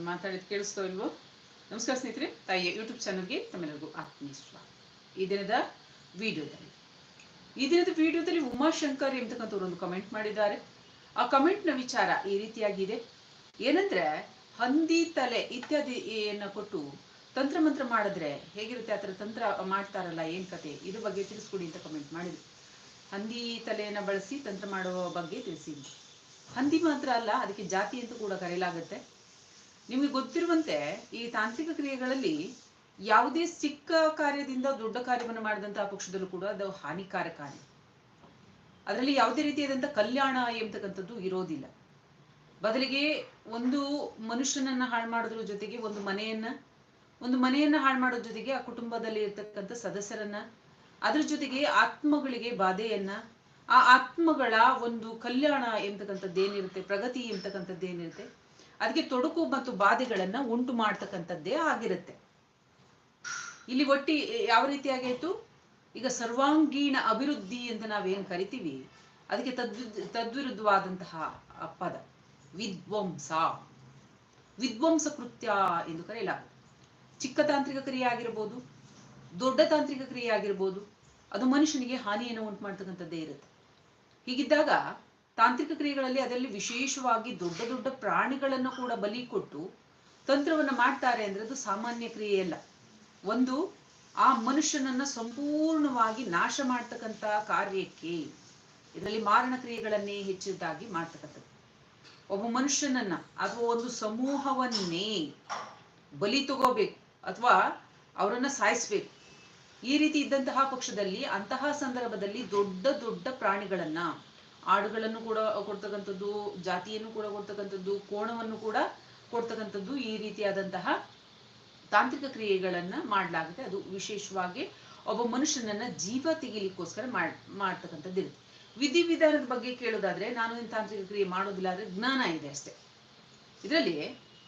ನಾನು ಮಾತಾಡಿದ್ ಕೇಳಿಸ್ತೋ ಇಲ್ವೋ? ನಮಸ್ಕಾರ ಸ್ನೇಹಿತರೆ, ತಾಯಿಯ ಯೂಟ್ಯೂಬ್ ಚಾನಲ್ಗೆ ತಮ್ಮೆಲ್ಲರಿಗೂ ಆತ್ಮೀಯ ಸ್ವಾಗತ. ಈ ದಿನದ ವಿಡಿಯೋದಲ್ಲಿ. ಈ ದಿನದ ವಿಡಿಯೋದಲ್ಲಿ ಉಮಾಶಂಕರ್ ಎಂಬತಕ್ಕಂಥವ್ರು ಒಂದು ಕಮೆಂಟ್ ಮಾಡಿದ್ದಾರೆ. ಆ ಕಮೆಂಟ್ನ ವಿಚಾರ ಈ ರೀತಿಯಾಗಿದೆ. ಏನಂದ್ರೆ, ಹಂದಿ ತಲೆ ಇತ್ಯಾದಿಯನ್ನ ಕೊಟ್ಟು ತಂತ್ರ ಮಂತ್ರ ಮಾಡಿದ್ರೆ ಹೇಗಿರುತ್ತೆ? ಆ ಥರ ತಂತ್ರ ಮಾಡ್ತಾರಲ್ಲ, ಏನ್ ಕತೆ? ಇದ್ರ ಬಗ್ಗೆ ತಿಳಿಸ್ಕೊಡಿ ಅಂತ ಕಮೆಂಟ್ ಮಾಡಿದ್ರು. ಹಂದಿ ತಲೆಯನ್ನ ಬಳಸಿ ತಂತ್ರ ಮಾಡುವ ಬಗ್ಗೆ ತಿಳಿಸಿದ್ರು. ಹಂದಿ ಮಾತ್ರ ಅಲ್ಲ, ಅದಕ್ಕೆ ಜಾತಿ ಅಂತ ಕೂಡ ಕರೆಯಲಾಗುತ್ತೆ. ನಿಮಗೆ ಗೊತ್ತಿರುವಂತೆ ಈ ತಾಂತ್ರಿಕ ಕ್ರಿಯೆಗಳಲ್ಲಿ ಯಾವುದೇ ಚಿಕ್ಕ ಕಾರ್ಯದಿಂದ ದೊಡ್ಡ ಕಾರ್ಯವನ್ನು ಮಾಡಿದಂತಹ ಪಕ್ಷದಲ್ಲೂ ಕೂಡ ಅದು ಹಾನಿಕಾರಕ ಅದರಲ್ಲಿ ಯಾವುದೇ ರೀತಿಯಾದಂಥ ಕಲ್ಯಾಣ ಎಂಬತಕ್ಕಂಥದ್ದು ಇರೋದಿಲ್ಲ. ಬದಲಿಗೆ ಒಂದು ಮನುಷ್ಯನನ್ನ ಹಾಳು ಮಾಡೋದ್ರ ಜೊತೆಗೆ ಒಂದು ಮನೆಯನ್ನ ಒಂದು ಮನೆಯನ್ನ ಹಾಳು ಮಾಡೋದ್ರ ಜೊತೆಗೆ ಆ ಕುಟುಂಬದಲ್ಲಿ ಇರ್ತಕ್ಕಂಥ ಸದಸ್ಯರನ್ನ, ಅದ್ರ ಜೊತೆಗೆ ಆತ್ಮಗಳಿಗೆ ಬಾಧೆಯನ್ನ, ಆ ಆತ್ಮಗಳ ಒಂದು ಕಲ್ಯಾಣ ಎಂಬತಕ್ಕಂಥದ್ದೇನಿರುತ್ತೆ ಪ್ರಗತಿ ಎಂಬತಕ್ಕಂಥದ್ದೇನಿರುತ್ತೆ ಅದಕ್ಕೆ ತೊಡಕು ಮತ್ತು ಬಾಧೆಗಳನ್ನ ಉಂಟು ಮಾಡ್ತಕ್ಕಂಥದ್ದೇ ಆಗಿರುತ್ತೆ. ಇಲ್ಲಿ ಒಟ್ಟಿ ಯಾವ ರೀತಿಯಾಗಿತ್ತು ಈಗ ಸರ್ವಾಂಗೀಣ ಅಭಿವೃದ್ಧಿ ಅಂತ ನಾವೇನ್ ಕರಿತೀವಿ? ಅದಕ್ಕೆ ತದ್ವಿ ತದ್ವಿರುದ್ಧವಾದಂತಹ ಪದ. ವಿದ್ವಂಸ. ವಿದ್ವಂಸ ಕೃತ್ಯ ಎಂದು ಕರೆಯಲಾಗುತ್ತೆ ಚಿಕ್ಕ ತಾಂತ್ರಿಕ ಕ್ರಿಯೆ ಆಗಿರ್ಬೋದು, ದೊಡ್ಡ ತಾಂತ್ರಿಕ ಕ್ರಿಯೆ ಆಗಿರ್ಬೋದು, ಅದು ಮನುಷ್ಯನಿಗೆ ಹಾನಿಯನ್ನು ಉಂಟು ಮಾಡ್ತಕ್ಕಂಥದ್ದೇ ಇರುತ್ತೆ. ಹೀಗಿದ್ದಾಗ ತಾಂತ್ರಿಕ ಕ್ರಿಯೆಗಳಲ್ಲಿ ಅದರಲ್ಲಿ ವಿಶೇಷವಾಗಿ ದೊಡ್ಡ ದೊಡ್ಡ ಪ್ರಾಣಿಗಳನ್ನು ಕೂಡ ಬಲಿ ಕೊಟ್ಟು ತಂತ್ರವನ್ನ ಮಾಡ್ತಾರೆ ಅಂದ್ರೆ ಅದು ಸಾಮಾನ್ಯ ಕ್ರಿಯೆಯಲ್ಲ ಒಂದು, ಆ ಮನುಷ್ಯನನ್ನ ಸಂಪೂರ್ಣವಾಗಿ ನಾಶ ಮಾಡ್ತಕ್ಕಂಥ ಕಾರ್ಯಕ್ಕೆ ಇದರಲ್ಲಿ ಮಾರಣ ಕ್ರಿಯೆಗಳನ್ನೇ ಹೆಚ್ಚಿದ್ದಾಗಿ ಮಾಡ್ತಕ್ಕಂಥದ್ದು. ಒಬ್ಬ ಮನುಷ್ಯನನ್ನ ಅಥವಾ ಒಂದು ಸಮೂಹವನ್ನೇ ಬಲಿ ತಗೋಬೇಕು ಅಥವಾ ಅವರನ್ನ ಸಾಯಿಸ್ಬೇಕು. ಈ ರೀತಿ ಇದ್ದಂತಹ ಪಕ್ಷದಲ್ಲಿ ಅಂತಹ ಸಂದರ್ಭದಲ್ಲಿ ದೊಡ್ಡ ದೊಡ್ಡ ಪ್ರಾಣಿಗಳನ್ನ ಆಡುಗಳನ್ನು ಕೂಡ ಕೊಡ್ತಕ್ಕಂಥದ್ದು, ಜಾತಿಯನ್ನು ಕೂಡ ಕೊಡ್ತಕ್ಕಂಥದ್ದು, ಕೋಣವನ್ನು ಕೂಡ ಕೊಡ್ತಕ್ಕಂಥದ್ದು ಈ ರೀತಿಯಾದಂತಹ ತಾಂತ್ರಿಕ ಕ್ರಿಯೆಗಳನ್ನ ಮಾಡಲಾಗುತ್ತೆ. ಅದು ವಿಶೇಷವಾಗಿ ಒಬ್ಬ ಮನುಷ್ಯನನ್ನ ಜೀವ ತೆಗಿಲಿಕ್ಕೋಸ್ಕರ ಮಾಡ್ ಮಾಡ್ತಕ್ಕಂಥದ್ದು ಇರುತ್ತೆ ವಿಧಿವಿಧಾನದ ಬಗ್ಗೆ ಕೇಳೋದಾದ್ರೆ ನಾನು ತಾಂತ್ರಿಕ ಕ್ರಿಯೆ ಮಾಡೋದಿಲ್ಲ ಆದ್ರೆ ಜ್ಞಾನ ಇದೆ ಅಷ್ಟೇ. ಇದರಲ್ಲಿ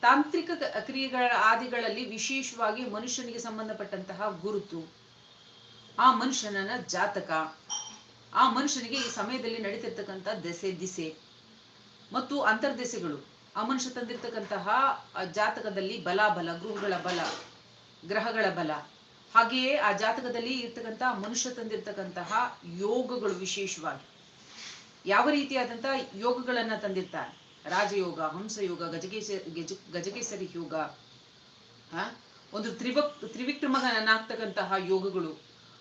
ತಾಂತ್ರಿಕ ಕ್ರಿಯೆಗಳ ಆದಿಗಳಲ್ಲಿ ವಿಶೇಷವಾಗಿ ಮನುಷ್ಯನಿಗೆ ಸಂಬಂಧಪಟ್ಟಂತಹ ಗುರುತು, ಆ ಮನುಷ್ಯನನ್ನ ಜಾತಕ ಆ ಮನುಷ್ಯನಿಗೆ ಈ ಸಮಯದಲ್ಲಿ ನಡೀತಿರ್ತಕ್ಕಂಥ ದೆಸೆ ದಿಸೆ ಮತ್ತು ಅಂತರ್ದೆಸೆಗಳು. ಆ ಮನುಷ್ಯ ತಂದಿರ್ತಕ್ಕಂತಹ ಜಾತಕದಲ್ಲಿ ಬಲ ಬಲ ಗೃಹಗಳ ಬಲ, ಗ್ರಹಗಳ ಬಲ. ಹಾಗೆಯೇ ಆ ಜಾತಕದಲ್ಲಿ ಇರ್ತಕ್ಕಂತಹ ಮನುಷ್ಯ ತಂದಿರ್ತಕ್ಕಂತಹ ಯೋಗಗಳು ವಿಶೇಷವಾಗಿ. ಯಾವ ರೀತಿಯಾದಂತಹ ಯೋಗಗಳನ್ನ ತಂದಿರ್ತಾರೆ? ರಾಜಯೋಗ, ಹಂಸಯೋಗ, ಗಜಕೇಶ, ಗಜ, ಗಜಕೇಸರಿ ಯೋಗ ಒಂದು ತ್ರಿವಕ್ ತ್ರಿವಿಕ್ರಮನಾಗ್ತಕ್ಕಂತಹ ಯೋಗಗಳು.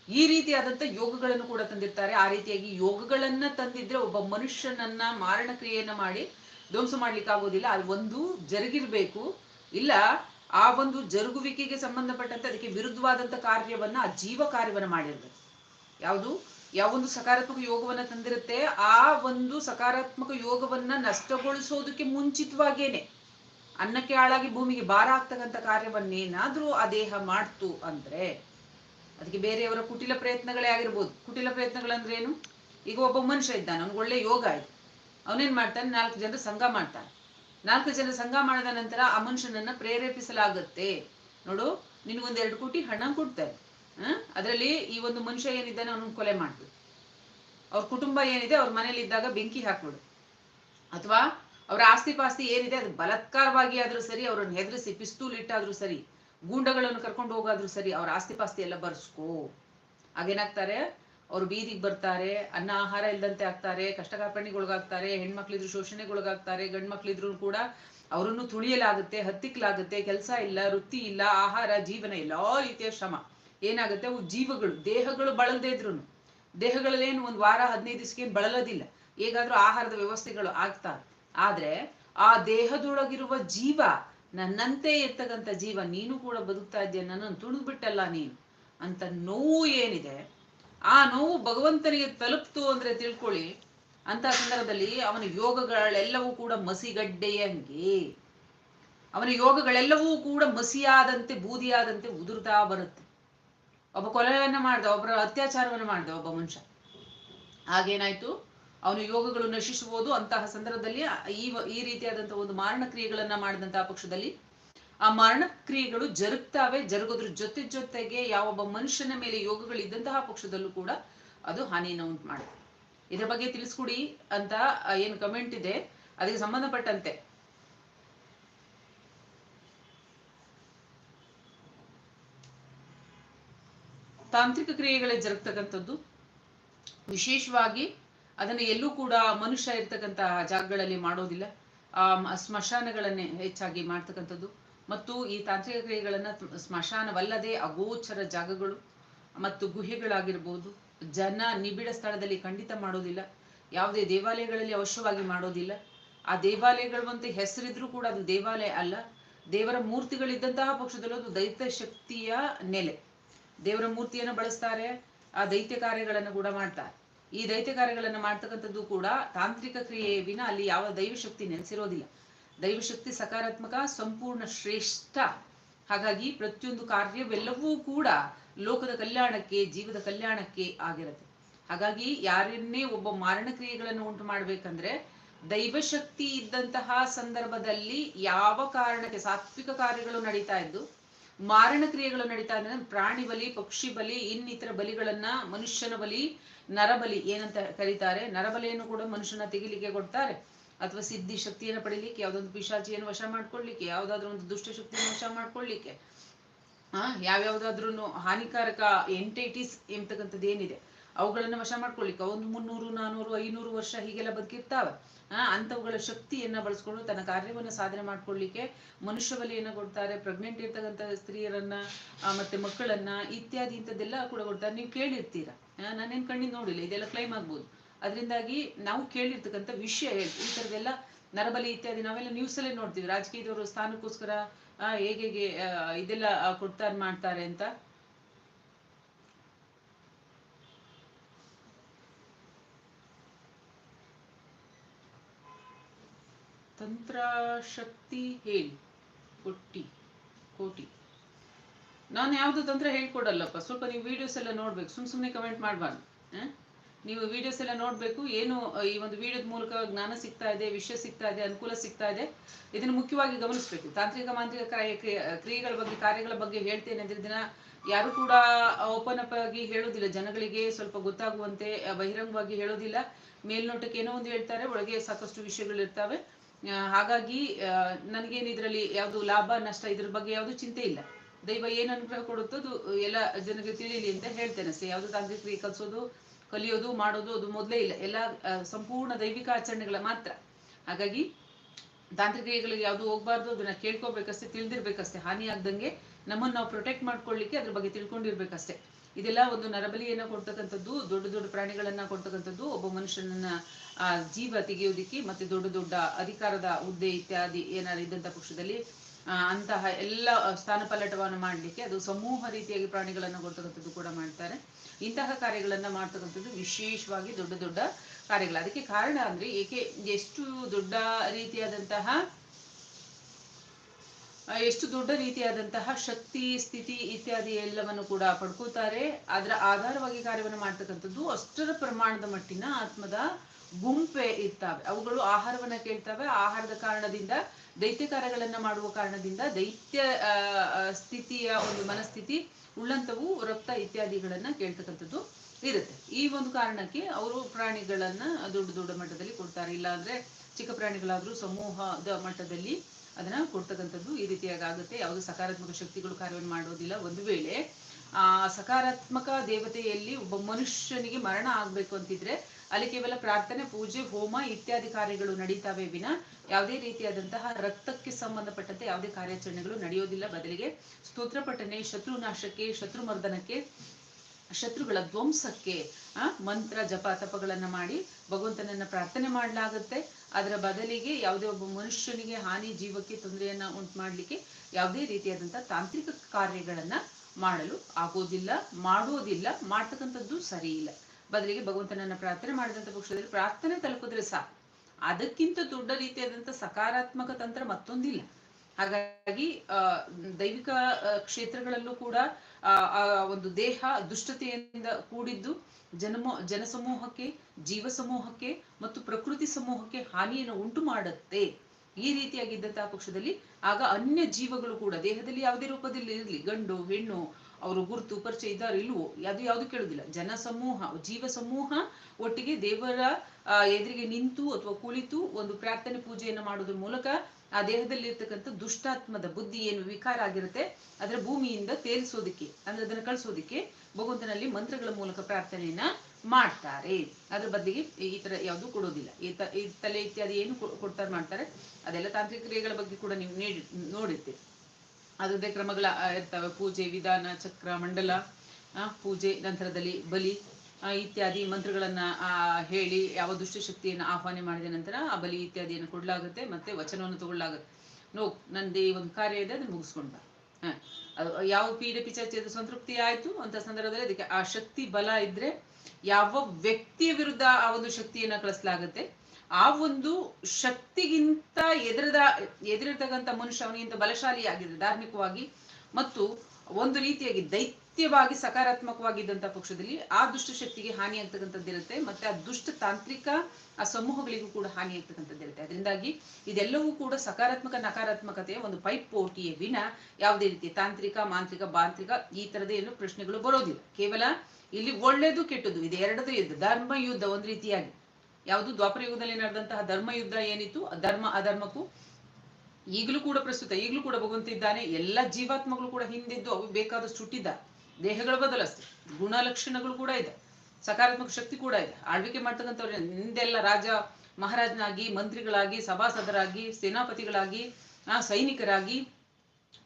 ಈ ರೀತಿಯಾದಂತ ಯೋಗಗಳನ್ನು ಕೂಡ ತಂದಿರ್ತಾರೆ. ಆ ರೀತಿಯಾಗಿ ಯೋಗಗಳನ್ನ ತಂದಿದ್ರೆ ಒಬ್ಬ ಮನುಷ್ಯನನ್ನ ಮಾರಣ ಕ್ರಿಯೆಯನ್ನ ಮಾಡಿ ಧ್ವಂಸ ಮಾಡ್ಲಿಕ್ಕೆ ಆಗೋದಿಲ್ಲ. ಅದು ಒಂದು ಜರುಗಿರ್ಬೇಕು. ಇಲ್ಲ, ಆ ಒಂದು ಜರುಗುವಿಕೆಗೆ ಸಂಬಂಧಪಟ್ಟಂತೆ ಅದಕ್ಕೆ ವಿರುದ್ಧವಾದಂತ ಕಾರ್ಯವನ್ನ, ಆ ಜೀವ ಕಾರ್ಯವನ್ನ ಮಾಡಿರ್ಬೇಕು. ಯಾವುದು? ಯಾವೊಂದು ಸಕಾರಾತ್ಮಕ ಯೋಗವನ್ನ ತಂದಿರುತ್ತೆ, ಆ ಒಂದು ಸಕಾರಾತ್ಮಕ ಯೋಗವನ್ನ ನಷ್ಟಗೊಳಿಸೋದಕ್ಕೆ ಮುಂಚಿತವಾಗೇನೆ ಅನ್ನಕ್ಕೆ ಹಾಳಾಗಿ ಭೂಮಿಗೆ ಭಾರ ಆಗ್ತಕ್ಕಂಥ ಕಾರ್ಯವನ್ನೇನಾದ್ರೂ ಆ ದೇಹ ಮಾಡ್ತು ಅಂದ್ರೆ ಅದಕ್ಕೆ ಬೇರೆಯವರ ಕುಟಿಲ ಪ್ರಯತ್ನಗಳೇ ಆಗಿರ್ಬೋದು. ಕುಟಿಲ ಪ್ರಯತ್ನಗಳಂದ್ರೆ ಏನು? ಈಗ ಒಬ್ಬ ಮನುಷ್ಯ ಇದ್ದಾನೆ, ಅವ್ನಿಗೆ ಒಳ್ಳೆ ಯೋಗ ಆಯ್ತು. ಅವನೇನ್ ಮಾಡ್ತಾನೆ? ನಾಲ್ಕು ಜನ ಸಂಘ ಮಾಡ್ತಾನೆ. ನಾಲ್ಕು ಜನ ಸಂಘ ಮಾಡಿದ ನಂತರ ಆ ಮನುಷ್ಯನನ್ನ ಪ್ರೇರೇಪಿಸಲಾಗುತ್ತೆ. ನೋಡು ನಿನಗೊಂದ್ ಎರಡು ಕೋಟಿ ಹಣ ಕೊಡ್ತಾರೆ. ಹ? ಅದರಲ್ಲಿ ಈ ಒಂದು ಮನುಷ್ಯ ಏನಿದ್ದಾನೆ ಅವನ ಕೊಲೆ ಮಾಡ್ಬಿಡು. ಅವ್ರ ಕುಟುಂಬ ಏನಿದೆ, ಅವ್ರ ಮನೇಲಿ ಇದ್ದಾಗ ಬೆಂಕಿ ಹಾಕ್ಬಿಡು. ಅಥವಾ ಅವರ ಆಸ್ತಿ ಪಾಸ್ತಿ ಏನಿದೆ, ಅದು ಬಲತ್ಕಾರವಾಗಿ ಆದ್ರೂ ಸರಿ, ಅವ್ರನ್ನ ಹೆದರಿಸಿ, ಪಿಸ್ತೂಲ್ ಇಟ್ಟಾದ್ರೂ ಸರಿ ಗೂಂಡಗಳನ್ನು ಕರ್ಕೊಂಡು ಹೋಗಾದ್ರೂ ಸರಿ ಅವ್ರ ಆಸ್ತಿ ಪಾಸ್ತಿ ಎಲ್ಲ ಬರ್ಸ್ಕೋ. ಆಗೇನಾಗ್ತಾರೆ ಅವ್ರು ಬೀದಿಗೆ ಬರ್ತಾರೆ, ಅನ್ನ, ಆಹಾರ ಇಲ್ದಂತೆ ಆಗ್ತಾರೆ ಕಷ್ಟ ಕಾರ್ಪಣ್ಯಗೊಳಗಾಗ್ತಾರೆ ಹೆಣ್ಮಕ್ಳಿದ್ರು ಶೋಷಣೆಗೊಳಗಾಗ್ತಾರೆ ಗಂಡ್ ಮಕ್ಳಿದ್ರು ಕೂಡ ಅವರನ್ನು ತುಳಿಯಲಾಗುತ್ತೆ, ಹತ್ತಿಕ್ಲಾಗುತ್ತೆ, ಕೆಲಸ ಇಲ್ಲ, ವೃತ್ತಿ ಇಲ್ಲ, ಆಹಾರ, ಜೀವನ ಎಲ್ಲ ರೀತಿಯ ಶ್ರಮ. ಏನಾಗುತ್ತೆ? ಅವು ಜೀವಗಳು, ದೇಹಗಳು ಬಳಲ್ದೇ ಇದ್ರು ದೇಹಗಳಲ್ಲಿ ಏನು ಒಂದ್ ವಾರ, ಹದಿನೈದು ದಿವಸಕ್ಕೆ ಏನು ಬಳಲೋದಿಲ್ಲ. ಹೇಗಾದ್ರೂ ಆಹಾರದ ವ್ಯವಸ್ಥೆಗಳು ಆಗ್ತಾ ಆದ್ರೆ ಆ ದೇಹದೊಳಗಿರುವ ಜೀವ ನನ್ನಂತೆ ಇರ್ತಕ್ಕಂಥ ಜೀವ ನೀನು ಕೂಡ ಬದುಕ್ತಾ ಇದೆಯಾ ನನ್ನನ್ನು ತುಳಿದು ಬಿಟ್ಟಲ್ಲ ನೀನು ಅಂತ ನೋವು ಏನಿದೆ, ಆ ನೋವು ಭಗವಂತನಿಗೆ ತಲುಪ್ತು ಅಂದ್ರೆ ತಿಳ್ಕೊಳ್ಳಿ. ಅಂತ ಸಂದರ್ಭದಲ್ಲಿ ಅವನ ಯೋಗಗಳೆಲ್ಲವೂ ಕೂಡ ಮಸಿಗಡ್ಡೆಯಂಗೆ. ಅವನ ಯೋಗಗಳೆಲ್ಲವೂ ಕೂಡ ಮಸಿಯಾದಂತೆ, ಬೂದಿಯಾದಂತೆ ಉದುರ್ತಾ ಬರುತ್ತೆ. ಒಬ್ಬ ಕೊಲೆಯನ್ನ ಮಾಡ್ದ, ಒಬ್ಬರ ಅತ್ಯಾಚಾರವನ್ನು ಮಾಡ್ದ ಒಬ್ಬ ಮನುಷ್ಯ. ಹಾಗೇನಾಯ್ತು? ಅವನ ಯೋಗಗಳು ನಶಿಸುವುದು ಅಂತಹ ಸಂದರ್ಭದಲ್ಲಿ ಈ ಈ ರೀತಿಯಾದಂತಹ ಒಂದು ಮಾರಣ ಕ್ರಿಯೆಗಳನ್ನ ಮಾಡಿದಂತಹ ಪಕ್ಷದಲ್ಲಿ ಆ ಮರಣ ಕ್ರಿಯೆಗಳು ಜರುಗ್ತಾವೆ, ಜರುಗೋದ್ರ ಜೊತೆ ಜೊತೆಗೆ ಯಾವೊಬ್ಬ ಮನುಷ್ಯನ ಮೇಲೆ ಯೋಗಗಳು ಇದ್ದಂತಹ ಪಕ್ಷದಲ್ಲೂ ಕೂಡ ಅದು ಹಾನಿಯನ್ನು ಉಂಟು ಮಾಡುತ್ತೆ ಇದರ ಬಗ್ಗೆ ತಿಳಿಸ್ಕೊಡಿ ಅಂತ ಏನು ಕಮೆಂಟ್ ಇದೆ, ಅದಕ್ಕೆ ಸಂಬಂಧಪಟ್ಟಂತೆ. ತಾಂತ್ರಿಕ ಕ್ರಿಯೆಗಳೇ ಜರುಗ್ತಕ್ಕಂಥದ್ದು. ವಿಶೇಷವಾಗಿ ಅದನ್ನು ಎಲ್ಲೂ ಕೂಡ ಮನುಷ್ಯ ಇರ್ತಕ್ಕಂತಹ ಜಾಗಗಳಲ್ಲಿ ಮಾಡೋದಿಲ್ಲ. ಆ, ಸ್ಮಶಾನಗಳನ್ನೇ ಹೆಚ್ಚಾಗಿ ಮಾಡ್ತಕ್ಕಂಥದ್ದು. ಮತ್ತು ಈ ತಾಂತ್ರಿಕ ಕ್ರಿಯೆಗಳನ್ನ ಸ್ಮಶಾನವಲ್ಲದೆ ಅಗೋಚರ ಜಾಗಗಳು ಮತ್ತು ಗುಹೆಗಳಾಗಿರ್ಬೋದು, ಜನ ನಿಬಿಡ ಸ್ಥಳದಲ್ಲಿ ಖಂಡಿತ ಮಾಡೋದಿಲ್ಲ. ಯಾವುದೇ ದೇವಾಲಯಗಳಲ್ಲಿ ಅವಶ್ಯವಾಗಿ ಮಾಡೋದಿಲ್ಲ. ಆ ದೇವಾಲಯಗಳು ಅಂತ ಹೆಸರಿದ್ರೂ ಕೂಡ ಅದು ದೇವಾಲಯ ಅಲ್ಲ. ದೇವರ ಮೂರ್ತಿಗಳಿದ್ದಂತಹ ಪಕ್ಷದಲ್ಲಿ ಅದು ದೈತ್ಯ ಶಕ್ತಿಯ ನೆಲೆ. ದೇವರ ಮೂರ್ತಿಯನ್ನು ಬಳಸ್ತಾರೆ, ಆ ದೈತ್ಯ ಕಾರ್ಯಗಳನ್ನು ಕೂಡ ಮಾಡ್ತಾರೆ. ಈ ದೈತ್ಯ ಕಾರ್ಯಗಳನ್ನು ಮಾಡ್ತಕ್ಕಂಥದ್ದು ಕೂಡ ತಾಂತ್ರಿಕ ಕ್ರಿಯೆ ವಿನ ಅಲ್ಲಿ ಯಾವ ದೈವಶಕ್ತಿ ನೆಲೆಸಿರೋದಿಲ್ಲ. ದೈವಶಕ್ತಿ ಸಕಾರಾತ್ಮಕ, ಸಂಪೂರ್ಣ ಶ್ರೇಷ್ಠ. ಹಾಗಾಗಿ ಪ್ರತಿಯೊಂದು ಕಾರ್ಯವೆಲ್ಲವೂ ಕೂಡ ಲೋಕದ ಕಲ್ಯಾಣಕ್ಕೆ, ಜೀವದ ಕಲ್ಯಾಣಕ್ಕೆ ಆಗಿರುತ್ತೆ. ಹಾಗಾಗಿ ಯಾರನ್ನೇ ಒಬ್ಬ ಮಾರಣ ಕ್ರಿಯೆಗಳನ್ನು ಉಂಟು ಮಾಡ್ಬೇಕಂದ್ರೆ ದೈವಶಕ್ತಿ ಇದ್ದಂತಹ ಸಂದರ್ಭದಲ್ಲಿ ಯಾವ ಕಾರಣಕ್ಕೆ ಸಾತ್ವಿಕ ಕಾರ್ಯಗಳು ನಡೀತಾ ಇದ್ದು ಮಾರಣ ಕ್ರಿಯೆಗಳು ನಡೀತಾ ಇದೆ ಪ್ರಾಣಿ ಬಲಿ, ಪಕ್ಷಿ ಬಲಿ, ಇನ್ನಿತರ ಬಲಿಗಳನ್ನ ಮನುಷ್ಯನ ಬಲಿ, ನರಬಲಿ ಏನಂತ ಕರೀತಾರೆ. ನರಬಲಿಯನ್ನು ಕೂಡ ಮನುಷ್ಯನ ತೆಗಿಲಿಕ್ಕೆ ಕೊಡ್ತಾರೆ. ಅಥವಾ ಸಿದ್ಧಿ ಶಕ್ತಿಯನ್ನು ಪಡಿಲಿಕ್ಕೆ ಯಾವ್ದೊಂದು ಪಿಶಾಚಿಯನ್ನು ವಶ ಮಾಡ್ಕೊಳ್ಲಿಕ್ಕೆ ಯಾವ್ದಾದ್ರು ಒಂದು ದುಷ್ಟ ಶಕ್ತಿಯನ್ನು ವಶ ಮಾಡ್ಕೊಳ್ಲಿಕ್ಕೆ ಆ ಯಾವ್ಯಾವ್ದಾದ್ರೂ ಹಾನಿಕಾರಕ ಎಂಟೈಟಿಸ್ ಎಂಬತಕ್ಕಂಥದ್ದು ಏನಿದೆ? ಅವುಗಳನ್ನ ವಶ ಮಾಡ್ಕೊಳ್ಳಿಕ್ಕೆ ಒಂದು ಮುನ್ನೂರು, ನಾನೂರು, ಐನೂರು ವರ್ಷ ಹೀಗೆಲ್ಲ ಬದುಕಿರ್ತಾವ. ಆ, ಅಂಥವುಗಳ ಶಕ್ತಿಯನ್ನ ಬಳಸ್ಕೊಂಡು ತನ್ನ ಕಾರ್ಯವನ್ನ ಸಾಧನೆ ಮಾಡ್ಕೊಳ್ಳಿಕ್ಕೆ ಮನುಷ್ಯ ಬಲಿಯನ್ನ ಕೊಡ್ತಾರೆ ಪ್ರೆಗ್ನೆಂಟ್ ಇರ್ತಕ್ಕಂಥ ಸ್ತ್ರೀಯರನ್ನ ಮತ್ತೆ ಮಕ್ಕಳನ್ನ ಇತ್ಯಾದಿ ಇಂಥದ್ದೆಲ್ಲ ಕೂಡ ಕೊಡ್ತಾರೆ. ನೀವು ಕೇಳಿರ್ತೀರಾ. ನಾನೇನ್ ಕಣ್ಣಿಗೆ ನೋಡಿಲ್ಲ, ಇದೆಲ್ಲ ಕ್ಲೈಮ್ ಆಗ್ಬೋದು. ಅದರಿಂದಾಗಿ ನಾವು ಕೇಳಿರ್ತಕ್ಕಂಥ ವಿಷಯ ಹೇಳ್ತೀವಿ ಈ ಥರದ್ದೆಲ್ಲ ನರಬಲಿ ಇತ್ಯಾದಿ ನಾವೆಲ್ಲ ನ್ಯೂಸ್ ಅಲ್ಲೇ ನೋಡ್ತೀವಿ. ರಾಜಕೀಯದವರು ಸ್ಥಾನಕ್ಕೋಸ್ಕರ ಹೇಗೆ ಇದೆಲ್ಲ ಕೊಡ್ತಾರೆ, ಮಾಡ್ತಾರೆ ಅಂತ. ತಂತ್ರಶಕ್ತಿ ಹೇಳಿ. ಕೊಟ್ಟಿ ಕೋಟಿ. ನಾನು ಯಾವುದು ತಂತ್ರ ಹೇಳ್ಕೊಡಲ್ಲಪ್ಪ. ಸ್ವಲ್ಪ ನೀವು ವಿಡಿಯೋಸ್ ಎಲ್ಲ ನೋಡ್ಬೇಕು. ಸುಮ್ ಸುಮ್ಮನೆ ಕಮೆಂಟ್ ಮಾಡಬಾರ್ದು. ನೀವು ವಿಡಿಯೋಸ್ ಎಲ್ಲ ನೋಡ್ಬೇಕು. ಏನು ಈ ಒಂದು ವಿಡಿಯೋದ ಮೂಲಕ ಜ್ಞಾನ ಸಿಗ್ತಾ ಇದೆ ವಿಷಯ ಸಿಗ್ತಾ ಇದೆ ಅನುಕೂಲ ಸಿಗ್ತಾ ಇದೆ. ಇದನ್ನು ಮುಖ್ಯವಾಗಿ ಗಮನಿಸಬೇಕು. ತಾಂತ್ರಿಕ ಮಾಂತ್ರಿಕ ಕಾರ್ಯ ಕ್ರಿಯೆ- ಕ್ರಿಯೆಗಳ ಬಗ್ಗೆ ಕಾರ್ಯಗಳ ಬಗ್ಗೆ ಹೇಳ್ತೇನೆ ಅಂದ್ರೆ ದಿನ ಯಾರು ಕೂಡ ಓಪನ್ ಅಪ್ ಆಗಿ ಹೇಳೋದಿಲ್ಲ. ಜನಗಳಿಗೆ ಸ್ವಲ್ಪ ಗೊತ್ತಾಗುವಂತೆ ಬಹಿರಂಗವಾಗಿ ಹೇಳೋದಿಲ್ಲ. ಮೇಲ್ನೋಟಕ್ಕೆ ಏನೋ ಒಂದು ಹೇಳ್ತಾರೆ. ಒಳಗೆ ಸಾಕಷ್ಟು ವಿಷಯಗಳು ಇರ್ತವೆ. ಆ, ಹಾಗಾಗಿ ನನಗೇನು ಇದರಲ್ಲಿ ಯಾವುದು ಲಾಭ, ನಷ್ಟ ಇದ್ರ ಬಗ್ಗೆ ಯಾವುದು ಚಿಂತೆ ಇಲ್ಲ. ದೈವ ಏನು ಅನುಗ್ರಹ ಕೊಡುತ್ತೋ ಅದು ಎಲ್ಲ ಜನರಿಗೆ ತಿಳಿಯಲಿ ಅಂತ ಹೇಳ್ತೇನೆ ಅಷ್ಟೇ. ಯಾವುದು ತಾಂತ್ರಿಕ ಕ್ರಿಯೆ ಕಲಿಸೋದು, ಕಲಿಯೋದು, ಮಾಡೋದು ಅದು ಮೊದಲೇ ಇಲ್ಲ. ಎಲ್ಲ ಸಂಪೂರ್ಣ ದೈವಿಕ ಆಚರಣೆಗಳ ಮಾತ್ರ. ಹಾಗಾಗಿ ತಾಂತ್ರಿಕ ಕ್ರಿಯೆಗಳಿಗೆ ಯಾವುದು ಹೋಗ್ಬಾರ್ದು, ಅದನ್ನ ಕೇಳ್ಕೋಬೇಕಷ್ಟೇ, ತಿಳಿದಿರ್ಬೇಕಷ್ಟೇ. ಹಾನಿ ಆಗ್ದಂಗೆ ನಮ್ಮನ್ನು ನಾವು ಪ್ರೊಟೆಕ್ಟ್ ಮಾಡ್ಕೊಳ್ಳಿಕ್ಕೆ ಅದ್ರ ಬಗ್ಗೆ ತಿಳ್ಕೊಂಡಿರ್ಬೇಕಷ್ಟೇ. ಇದೆಲ್ಲ ಒಂದು ನರಬಲಿಯನ್ನ ಕೊಡ್ತಕ್ಕಂಥದ್ದು, ದೊಡ್ಡ ದೊಡ್ಡ ಪ್ರಾಣಿಗಳನ್ನ ಕೊಡ್ತಕ್ಕಂಥದ್ದು, ಒಬ್ಬ ಮನುಷ್ಯನನ್ನ, ಆ, ಜೀವ ತೆಗೆಯೋದಿಕ್ಕೆ ಮತ್ತೆ ದೊಡ್ಡ ದೊಡ್ಡ ಅಧಿಕಾರದ ಹುದ್ದೆ ಇತ್ಯಾದಿ ಏನಾದ್ರು ಇದ್ದಂತ ಪಕ್ಷದಲ್ಲಿ ಅಂತಹ ಎಲ್ಲ ಸ್ಥಾನಪಲ್ಲಟವನ್ನು ಮಾಡಲಿಕ್ಕೆ ಅದು ಸಮೂಹ ರೀತಿಯಾಗಿ ಪ್ರಾಣಿಗಳನ್ನ ಕೊಡ್ತಕ್ಕಂಥದ್ದು ಕೂಡ ಮಾಡ್ತಾರೆ. ಇಂತಹ ಕಾರ್ಯಗಳನ್ನ ಮಾಡ್ತಕ್ಕಂಥದ್ದು ವಿಶೇಷವಾಗಿ ದೊಡ್ಡ ದೊಡ್ಡ ಕಾರ್ಯಗಳು. ಅದಕ್ಕೆ ಕಾರಣ ಅಂದ್ರೆ ಏಕೆ, ಎಷ್ಟು ದೊಡ್ಡ ರೀತಿಯಾದಂತಹ ಎಷ್ಟು ದೊಡ್ಡ ರೀತಿಯಾದಂತಹ ಶಕ್ತಿ, ಸ್ಥಿತಿ ಇತ್ಯಾದಿ ಎಲ್ಲವನ್ನು ಕೂಡ ಪಡ್ಕೋತಾರೆ ಅದರ ಆಧಾರವಾಗಿ ಕಾರ್ಯವನ್ನು ಮಾಡ್ತಕ್ಕಂಥದ್ದು ಅಷ್ಟರ ಪ್ರಮಾಣದ ಮಟ್ಟಿನ ಆತ್ಮದ ಗುಂಪೆ ಇರ್ತವೆ. ಅವುಗಳು ಆಹಾರವನ್ನ ಕೇಳ್ತವೆ. ಆಹಾರದ ಕಾರಣದಿಂದ ದೈತ್ಯ ಕಾರ್ಯಗಳನ್ನ ಮಾಡುವ ಕಾರಣದಿಂದ ದೈತ್ಯ ಸ್ಥಿತಿಯ ಒಂದು ಮನಸ್ಥಿತಿ, ಉಳ್ಳಂತವು, ರಕ್ತ ಇತ್ಯಾದಿಗಳನ್ನ ಕೇಳ್ತಕ್ಕಂಥದ್ದು ಇರುತ್ತೆ. ಈ ಒಂದು ಕಾರಣಕ್ಕೆ ಅವರು ಪ್ರಾಣಿಗಳನ್ನ ದೊಡ್ಡ ದೊಡ್ಡ ಮಟ್ಟದಲ್ಲಿ ಕೊಡ್ತಾರೆ. ಇಲ್ಲಾಂದ್ರೆ ಚಿಕ್ಕ ಪ್ರಾಣಿಗಳಾದ್ರೂ ಸಮೂಹದ ಮಟ್ಟದಲ್ಲಿ ಅದನ್ನ ಕೊಡ್ತಕ್ಕಂಥದ್ದು ಈ ರೀತಿಯಾಗಿ ಆಗುತ್ತೆ ಯಾವುದು ಸಕಾರಾತ್ಮಕ ಶಕ್ತಿಗಳು ಕಾರ್ಯವನ್ನು ಮಾಡೋದಿಲ್ಲ. ಒಂದು ವೇಳೆ, ಆ, ಸಕಾರಾತ್ಮಕ ದೇವತೆಯಲ್ಲಿ ಒಬ್ಬ ಮನುಷ್ಯನಿಗೆ ಮರಣ ಆಗ್ಬೇಕು ಅಂತಿದ್ರೆ, ಅಲ್ಲಿ ಕೇವಲ ಪ್ರಾರ್ಥನೆ, ಪೂಜೆ, ಹೋಮ ಇತ್ಯಾದಿ ಕಾರ್ಯಗಳು ನಡೀತಾವೆ ವಿನ ಯಾವುದೇ ರೀತಿಯಾದಂತಹ ರಕ್ತಕ್ಕೆ ಸಂಬಂಧಪಟ್ಟಂತೆ ಯಾವುದೇ ಕಾರ್ಯಾಚರಣೆಗಳು ನಡೆಯೋದಿಲ್ಲ. ಬದಲಿಗೆ ಸ್ತೋತ್ರ ಪಠನೆ ಶತ್ರು ನಾಶಕ್ಕೆ ಶತ್ರು ಮರ್ದನಕ್ಕೆ ಶತ್ರುಗಳ ಧ್ವಂಸಕ್ಕೆ ಮಂತ್ರ, ಜಪ, ತಪಗಳನ್ನ ಮಾಡಿ ಭಗವಂತನನ್ನ ಪ್ರಾರ್ಥನೆ ಮಾಡಲಾಗುತ್ತೆ. ಅದರ ಬದಲಿಗೆ ಯಾವುದೇ ಒಬ್ಬ ಮನುಷ್ಯನಿಗೆ ಹಾನಿ, ಜೀವಕ್ಕೆ ತೊಂದರೆಯನ್ನ ಉಂಟು ಮಾಡ್ಲಿಕ್ಕೆ ಯಾವುದೇ ರೀತಿಯಾದಂತಹ ತಾಂತ್ರಿಕ ಕಾರ್ಯಗಳನ್ನ ಮಾಡಲು ಆಗೋದಿಲ್ಲ, ಮಾಡೋದಿಲ್ಲ, ಮಾಡ್ತಕ್ಕಂಥದ್ದು ಸರಿ ಇಲ್ಲ ಬದಲಿಗೆ ಭಗವಂತನನ್ನ ಪ್ರಾರ್ಥನೆ ಮಾಡಿದಂತ ಪಕ್ಷದಲ್ಲಿ ಪ್ರಾರ್ಥನೆ ತಲುಪಿದ್ರೆ ಸಾಕು. ಅದಕ್ಕಿಂತ ದೊಡ್ಡ ರೀತಿಯಾದಂತ ಸಕಾರಾತ್ಮಕ ತಂತ್ರ ಮತ್ತೊಂದಿಲ್ಲ. ಹಾಗಾಗಿ ದೈವಿಕ ಕ್ಷೇತ್ರಗಳಲ್ಲೂ ಕೂಡ, ಆ ಒಂದು ದೇಹ ದುಷ್ಟತೆಯಿಂದ ಕೂಡಿದ್ದು ಜನಮೋ, ಜನಸಮೂಹಕ್ಕೆ, ಜೀವ ಸಮೂಹಕ್ಕೆ ಮತ್ತು ಪ್ರಕೃತಿ ಸಮೂಹಕ್ಕೆ ಹಾನಿಯನ್ನು ಉಂಟು ಮಾಡುತ್ತೆ. ಈ ರೀತಿಯಾಗಿದ್ದಂತಹ ಪಕ್ಷದಲ್ಲಿ ಆಗ ಅನ್ಯ ಜೀವಗಳು ಕೂಡ ದೇಹದಲ್ಲಿ ಯಾವುದೇ ರೂಪದಲ್ಲಿ ಇರಲಿ, ಗಂಡು, ಹೆಣ್ಣು ಅವರು ಗುರುತು ಪರಿಚಯ ಇದ್ದಾರೆ ಇಲ್ವೋ, ಅದು ಯಾವುದು ಕೇಳುದಿಲ್ಲ. ಜನ ಸಮೂಹ, ಜೀವ ಸಮೂಹ ಒಟ್ಟಿಗೆ ದೇವರ ಎದುರಿಗೆ ನಿಂತು ಅಥವಾ ಕುಳಿತು ಒಂದು ಪ್ರಾರ್ಥನೆ ಪೂಜೆಯನ್ನು ಮಾಡೋದ್ರ ಮೂಲಕ ಆ ದೇಹದಲ್ಲಿ ಇರ್ತಕ್ಕಂಥ ದುಷ್ಟಾತ್ಮದ ಬುದ್ಧಿ ಏನು ವಿಕಾರ ಆಗಿರುತ್ತೆ, ಅದರ ಭೂಮಿಯಿಂದ ತೇಲಿಸೋದಕ್ಕೆ ಅಂದ್ರೆ ಅದನ್ನ ಕಳಿಸೋದಕ್ಕೆ ಭಗವಂತನಲ್ಲಿ ಮಂತ್ರಗಳ ಮೂಲಕ ಪ್ರಾರ್ಥನೆಯನ್ನ ಮಾಡ್ತಾರೆ. ಅದ್ರ ಬದಲಿಗೆ ಈ ತರ ಯಾವುದು ಕೊಡೋದಿಲ್ಲ. ಈ ತಲೆ ಇತ್ಯಾದಿ ಏನು ಕೊಡ್ತಾರೆ ಮಾಡ್ತಾರೆ, ಅದೆಲ್ಲ ತಾಂತ್ರಿಕ ಕ್ರಿಯೆಗಳ ಬಗ್ಗೆ ಕೂಡ ನೀವು ನೀಡಿ ಅದರದ್ದೇ ಕ್ರಮಗಳ ಇರ್ತವೆ. ಪೂಜೆ, ವಿಧಾನ, ಚಕ್ರ, ಮಂಡಲ ಪೂಜೆ, ನಂತರದಲ್ಲಿ ಬಲಿ ಇತ್ಯಾದಿ ಮಂತ್ರಗಳನ್ನ ಹೇಳಿ ಯಾವ ದುಷ್ಟಶಕ್ತಿಯನ್ನು ಆಹ್ವಾನ ಮಾಡಿದ ನಂತರ ಆ ಬಲಿ ಇತ್ಯಾದಿಯನ್ನು ಕೊಡಲಾಗುತ್ತೆ ಮತ್ತೆ ವಚನವನ್ನು ತಗೊಳ್ಳಲಾಗುತ್ತೆ ನೋ ನಂದೇ ಒಂದು ಕಾರ್ಯ ಇದೆ, ಅದನ್ನು ಮುಗಿಸ್ಕೊಂಡ ಅದು, ಯಾವ ಪೀಡೆ ಅದು ಸಂತೃಪ್ತಿ ಆಯ್ತು ಅಂತ ಸಂದರ್ಭದಲ್ಲಿ ಅದಕ್ಕೆ ಆ ಶಕ್ತಿ, ಬಲ ಇದ್ರೆ ಯಾವ ವ್ಯಕ್ತಿಯ ವಿರುದ್ಧ ಆ ಒಂದು ಶಕ್ತಿಯನ್ನ ಕಳಿಸಲಾಗುತ್ತೆ ಆ ಒಂದು ಶಕ್ತಿಗಿಂತ ಎದುರದ, ಎದುರಿರ್ತಕ್ಕಂಥ ಮನುಷ್ಯ ಅವನಿಗಿಂತ ಬಲಶಾಲಿ ಆಗಿದೆ ಧಾರ್ಮಿಕವಾಗಿ ಮತ್ತು ಒಂದು ರೀತಿಯಾಗಿ ದೈತ್ಯವಾಗಿ ಸಕಾರಾತ್ಮಕವಾಗಿದ್ದಂಥ ಪಕ್ಷದಲ್ಲಿ ಆ ದುಷ್ಟ ಶಕ್ತಿಗೆ ಹಾನಿ ಆಗ್ತಕ್ಕಂಥದ್ದಿರುತ್ತೆ ಮತ್ತೆ ಆ ದುಷ್ಟ ತಾಂತ್ರಿಕ ಆ ಸಮೂಹಗಳಿಗೂ ಕೂಡ ಹಾನಿ ಆಗ್ತಕ್ಕಂಥದ್ದಿರುತ್ತೆ ಅದರಿಂದಾಗಿ ಇದೆಲ್ಲವೂ ಕೂಡ ಸಕಾರಾತ್ಮಕ ನಕಾರಾತ್ಮಕತೆಯ ಒಂದು ಪೈಪೋಟಿಯ ವಿನ ಯಾವುದೇ ರೀತಿ ತಾಂತ್ರಿಕ, ಮಾಂತ್ರಿಕ, ಬಾಂತ್ರಿಕ ಈ ತರದ ಏನು ಪ್ರಶ್ನೆಗಳು ಬರೋದಿಲ್ಲ. ಕೇವಲ ಇಲ್ಲಿ ಒಳ್ಳೇದು ಕೆಟ್ಟದ್ದು, ಇದು ಎರಡದು ಯುದ್ಧ, ಧರ್ಮ ಯುದ್ಧ ಒಂದು ರೀತಿಯಾಗಿ. ಯಾವುದು ದ್ವಾಪರ ಯುಗದಲ್ಲಿ ನಡೆದಂತಹ ಧರ್ಮ ಯುದ್ಧ ಏನಿತ್ತು? ಧರ್ಮ ಅಧರ್ಮಕ್ಕೂ ಈಗಲೂ ಕೂಡ ಪ್ರಸ್ತುತ, ಈಗಲೂ ಕೂಡ ಭಗವಂತ ಇದ್ದಾನೆ. ಎಲ್ಲ ಜೀವಾತ್ಮಗಳು ಕೂಡ ಹಿಂದಿದ್ದು ಅವು ಬೇಕಾದಷ್ಟು ಹುಟ್ಟಿದ್ದ ದೇಹಗಳು ಬದಲಸ್ತವೆ ಗುಣಲಕ್ಷಣಗಳು ಕೂಡ ಇದೆ. ಸಕಾರಾತ್ಮಕ ಶಕ್ತಿ ಕೂಡ ಇದೆ. ಆಳ್ವಿಕೆ ಮಾಡ್ತಕ್ಕಂಥವ್ರು ಹಿಂದೆಲ್ಲ ರಾಜ ಮಹಾರಾಜನಾಗಿ, ಮಂತ್ರಿಗಳಾಗಿ, ಸಭಾಸದರಾಗಿ, ಸೇನಾಪತಿಗಳಾಗಿ ಸೈನಿಕರಾಗಿ,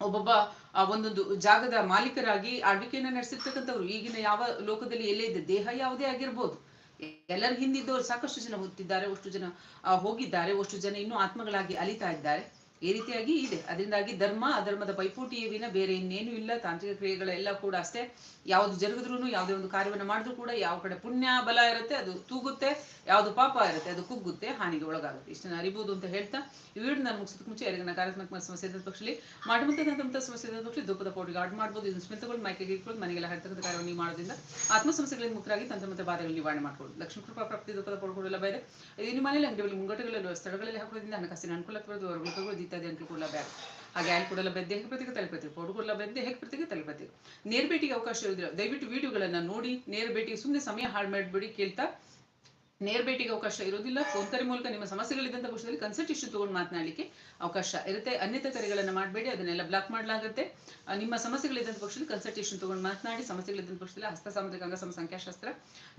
ಒಬ್ಬೊಬ್ಬ, ಆ, ಒಂದೊಂದು ಜಾಗದ ಮಾಲೀಕರಾಗಿ ಆಳ್ವಿಕೆಯನ್ನ ನಡೆಸಿರ್ತಕ್ಕಂಥವ್ರು. ಈಗಿನ ಯಾವ ಲೋಕದಲ್ಲಿ ಎಲ್ಲೇ ಇದೆ? ದೇಹ ಯಾವುದೇ ಆಗಿರ್ಬೋದು. ಎಲ್ಲರ ಹಿಂದಿದ್ದವರು ಸಾಕಷ್ಟು ಜನ ಹುಟ್ಟಿದ್ದಾರೆ ಅಷ್ಟು ಜನ ಹೋಗಿದ್ದಾರೆ ಅಷ್ಟು ಜನ ಇನ್ನೂ ಆತ್ಮಗಳಾಗಿ ಅಲಿತಾ ಇದ್ದಾರೆ. ಈ ರೀತಿಯಾಗಿ ಇದೆ. ಅದರಿಂದಾಗಿ ಧರ್ಮ, ಅಧರ್ಮದ ಪೈಪೋಟಿಯ ವಿನ ಬೇರೆ ಇನ್ನೇನು ಇಲ್ಲ. ತಾಂತ್ರಿಕ ಕ್ರಿಯೆಗಳೆಲ್ಲ ಕೂಡ ಅಷ್ಟೇ. ಯಾವ್ದು ಜರುಗಿದ್ರು ಯಾವುದೇ ಒಂದು ಕಾರ್ಯವನ್ನು ಮಾಡಿದ್ರು ಕೂಡ ಯಾವ ಕಡೆ ಪುಣ್ಯ, ಬಲ ಇರುತ್ತೆ, ಅದು ತೂಗುತ್ತೆ. ಯಾವುದು ಪಾಪ ಇರುತ್ತೆ, ಅದು ಕುಗ್ಗುತ್ತೆ, ಹಾನಿಗೆ ಒಳಗಾಗುತ್ತೆ. ಇಷ್ಟನ್ನ ಅರಿಬಹುದು ಅಂತ ಹೇಳ್ತಾ ಈ ವಿಡಿಯೋ ನಾನು ಮುಗಿಸೋದಕ್ಕೆ ಮುಂಚೆ ಯಾರಿಗೆ ನಕಾರಾತ್ಮಕ ಸಮಸ್ಯೆ ಇದ್ದ ಪಕ್ಷದಲ್ಲಿ ಮಾಡುವಂತಹ ಸಮಸ್ಯೆ ಇದ್ದ ಪಕ್ಷದಲ್ಲಿ ಧೂಪದ ಆಡ್ ಮಾಡ್ಬೋದು. ಇದನ್ನು ಸ್ಮಿತಗಳು ಮೈಕೆಗೆ ಇಟ್ಕೊಂಡು ಮನೆಗೆಲ್ಲ ಹೇಳ್ತಕ್ಕಂಥ ಕಾರ್ಯವನ್ನು ನೀವು ಮಾಡೋದ್ರಿಂದ ಆತ್ಮ ಸಮಸ್ಯೆಗಳಿಗೆ ಮುಕ್ತರಾಗಿ ತಂತ್ರ ಮತ್ತೆ ಬಾಧೆಗಳು ನಿವಾರಣೆ ಮಾಡ್ಕೊಳ್ಳಿ. ಲಕ್ಷ್ಮೀ ಕೃಪಾ, ಪ್ರಾಪ್ತಿ, ಧೂಪದ ಪೌಡ್ಗಳು ಲಭ್ಯ ಇದೆ ನಿಮ್ಮ ಮನೆಯಲ್ಲಿ ಅಂಗಡಿಗಳಲ್ಲಿ, ಮುಂಗಟ್ಟುಗಳಲ್ಲಿ ಸ್ಥಳಗಳಲ್ಲಿ ಹಾಕೋದ್ರಿಂದ ಹಣಕಾಸಿನ ಅನುಕೂಲ ಬರೋದು ವರ್ಗಗಳು ಅಂತ ಕೂಡ ಬ್ಯಾಕ್. ಹಾಗೆ ಆಯ್ಲ್ ಕೂಡ ಬೆದ್ದೆ ಹೇಗೆ ಪ್ರತಿಗೆ ತಲೆ ಪ್ರತಿಗೆ ಪೌಡರ್ ಕೂಡ ಲಭ್ಯ ದೇಹ ಪ್ರತಿಗೆ ತಲೆ ಪ್ರತಿಗೆ ನೇರ ಭೇಟಿಗೆ ಅವಕಾಶ ಇದ್ರೆ ದಯವಿಟ್ಟು ವಿಡಿಯೋಗಳನ್ನ ನೋಡಿ, ನೇರ ಭೇಟಿಗೆ ಸುಮ್ಮನೆ ಸಮಯ ಹಾಳು ಮಾಡ್ಬೇಡಿ ಕೇಳ್ತಾ ನೇರ ಭೇಟಿಗೆ ಅವಕಾಶ ಇರೋದಿಲ್ಲ ಫೋನ್ ಕರೆ ಮೂಲಕ ನಿಮ್ಮ ಸಮಸ್ಯೆಗಳಿದ್ದಂಥ ಪಕ್ಷದಲ್ಲಿ ಕನ್ಸಲ್ಟೇಷನ್ ತಗೊಂಡು ಮಾತನಾಡಲಿಕ್ಕೆ ಅವಕಾಶ ಇರುತ್ತೆ. ಅನ್ಯತ ಕರೆಗಳನ್ನು ಮಾಡಬೇಡಿ, ಅದನ್ನೆಲ್ಲ ಬ್ಲಾಕ್ ಮಾಡಲಾಗುತ್ತೆ. ನಿಮ್ಮ ಸಮಸ್ಯೆಗಳಿದ್ದಂಥ ಪಕ್ಷದಲ್ಲಿ ಕನ್ಸಲ್ಟೇಷನ್ ತಗೊಂಡು ಮಾತನಾಡಿ ಸಮಸ್ಯೆಗಳಿದ್ದಂಥ ಪಕ್ಷದಲ್ಲಿ ಹಸ್ತ ಸಾಮುದ್ರಿಕ ಅಂಗ ಸಮ ಸಂಖ್ಯಾಶಾಸ್ತ್ರ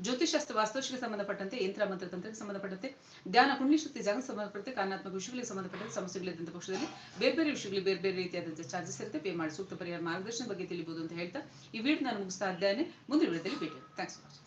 ಜ್ಯೋತಿಷಾಸ್ತ್ರ ವಾಸ್ತುಶಿಗೆ ಸಂಬಂಧಪಟ್ಟಂತೆ, ಯಂತ್ರ, ಮಂತ್ರ, ತಂತ್ರಕ್ಕೆ ಸಂಬಂಧಪಟ್ಟಂತೆ, ಧ್ಯಾನ, ಪುಣ್ಯ, ಶಕ್ತಿ, ಜಾಗ ಸಂಬಂಧಪಟ್ಟಂತೆ, ಕಾರಣಾತ್ಮಕ ವಿಷಯಗಳಿಗೆ ಸಂಬಂಧಪಟ್ಟಂತೆ ಸಮಸ್ಯೆಗಳಿದ್ದಂಥ ಪಕ್ಷದಲ್ಲಿ ಬೇರೆ ಬೇರೆ ವಿಷಯಗಳಿಗೆ ಬೇರೆ ಬೇರೆ ರೀತಿಯಾದಂಥ ಚಾರ್ಜಸ್ ಇರುತ್ತೆ. ಪೇ ಮಾಡಿ ಸೂಕ್ತ ಪರಿಹಾರ ಮಾರ್ಗದರ್ಶನ ಬಗ್ಗೆ ತಿಳಿಬಹುದು ಅಂತ ಹೇಳ್ತಾ ಈ ವಿಡಿಯೋ ನಾನು ಮುಗಿಸ್ತಾ ಇದ್ದೇನೆ. ಮುಂದಿನ ವಿಡಿಯೋದಲ್ಲಿ ಭೇಟಿ ಥ್ಯಾಂಕ್ಸ್ ಫಾರ್